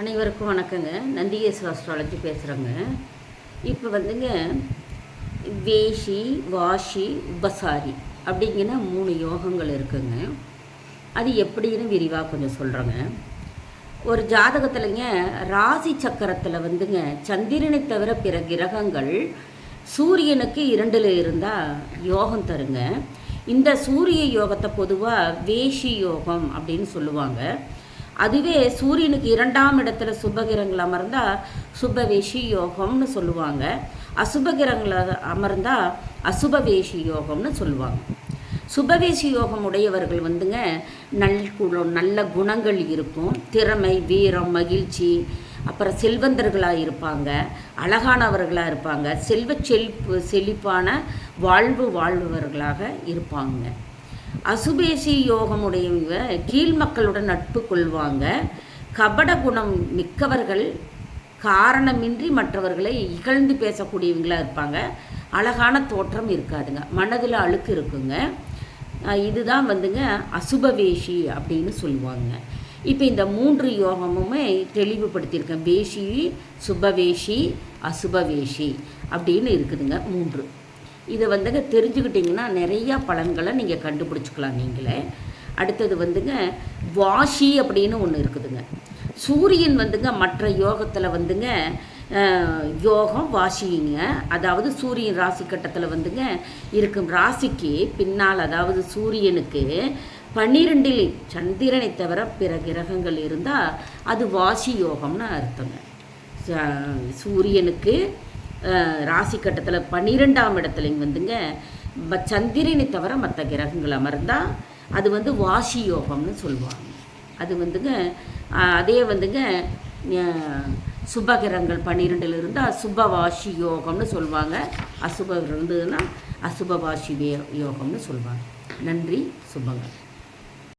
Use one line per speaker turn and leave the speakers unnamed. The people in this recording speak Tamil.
அனைவருக்கும் வணக்கங்க. நந்திகேஸ்வர அஸ்ட்ராலஜி பேசுகிறேங்க இப்போ வந்துங்க வேஷி வாஷி உபசாரி அப்படிங்கிற மூணு யோகங்கள் இருக்குங்க. அது எப்படின்னு விரிவாக கொஞ்சம் சொல்கிறேங்க ஒரு ஜாதகத்துலங்க ராசி சக்கரத்தில் வந்துங்க சந்திரனை தவிர பிற கிரகங்கள் சூரியனுக்கு இரண்டில் இருந்தால் யோகம் தருங்க. இந்த சூரிய யோகத்தை பொதுவாக வேஷி யோகம் அப்படின்னு சொல்லுவாங்க. அதுவே சூரியனுக்கு இரண்டாம் இடத்துல சுபகிரகங்கள் அமர்ந்தால் சுபவேஷி யோகம்னு சொல்லுவாங்க. அசுபகிரகங்கள் அமர்ந்தால் அசுபவேஷி யோகம்னு சொல்லுவாங்க. சுபவேஷி யோகம் உடையவர்கள் வந்துங்க நல் குணம் நல்ல குணங்கள் இருக்கும். திறமை வீரம் மகிழ்ச்சி அப்புறம் செல்வந்தர்களாக இருப்பாங்க அழகானவர்களாக இருப்பாங்க செல்வ செழிப்பு செழிப்பான வாழ்வு வாழ்பவர்களாக இருப்பாங்க. அசுபேசி யோகமுடையவங்க கீழ் மக்களுடன் நட்பு கொள்வாங்க. கபட குணம் மிக்கவர்கள் காரணமின்றி மற்றவர்களை இகழ்ந்து பேசக்கூடியவங்களாக இருப்பாங்க. அழகான தோற்றம் இருக்காதுங்க. மனதில் அழுக்கு இருக்குங்க. இதுதான் வந்துங்க அசுபவேஷி அப்படின்னு சொல்லுவாங்க. இப்போ இந்த மூன்று யோகமுமே தெளிவுபடுத்தியிருக்கேன். வேஷி சுபவேஷி அசுபவேஷி அப்படின்னு இருக்குதுங்க மூன்று. இதை வந்துங்க தெரிஞ்சுக்கிட்டிங்கன்னா நிறையா பலன்களை நீங்கள் கண்டுபிடிச்சிக்கலாம் நீங்களே. அடுத்தது வந்துங்க வாஷி அப்படின்னு ஒன்று இருக்குதுங்க. சூரியன் வந்துங்க மற்ற யோகத்தில் வந்துங்க யோகம் வாசிங்க அதாவது சூரியன் ராசி கட்டத்தில் வந்துங்க இருக்கும் ராசிக்கு பின்னால் அதாவது சூரியனுக்கு பன்னிரெண்டில் சந்திரனை தவிர பிற கிரகங்கள் இருந்தால் அது வாசி யோகம்னு அர்த்தங்க. ச- சூரியனுக்கு ராசி கட்டத்தில் பன்னிரெண்டாம் இடத்துலைங்க வந்துங்க. சந்திரனை தவிர மற்ற கிரகங்கள் அமர்ந்தால் அது வந்து வாசி யோகம்னு சொல்லுவாங்க. அது வந்துங்க அதே வந்துங்க சுபகிரகங்கள் பன்னிரெண்டில் இருந்தால் சுபவாசி யோகம்னு சொல்லுவாங்க. அசுப இருந்ததுன்னா அசுபவாசி வே- யோகம்னு சொல்லுவாங்க. நன்றி சுபங்கள்.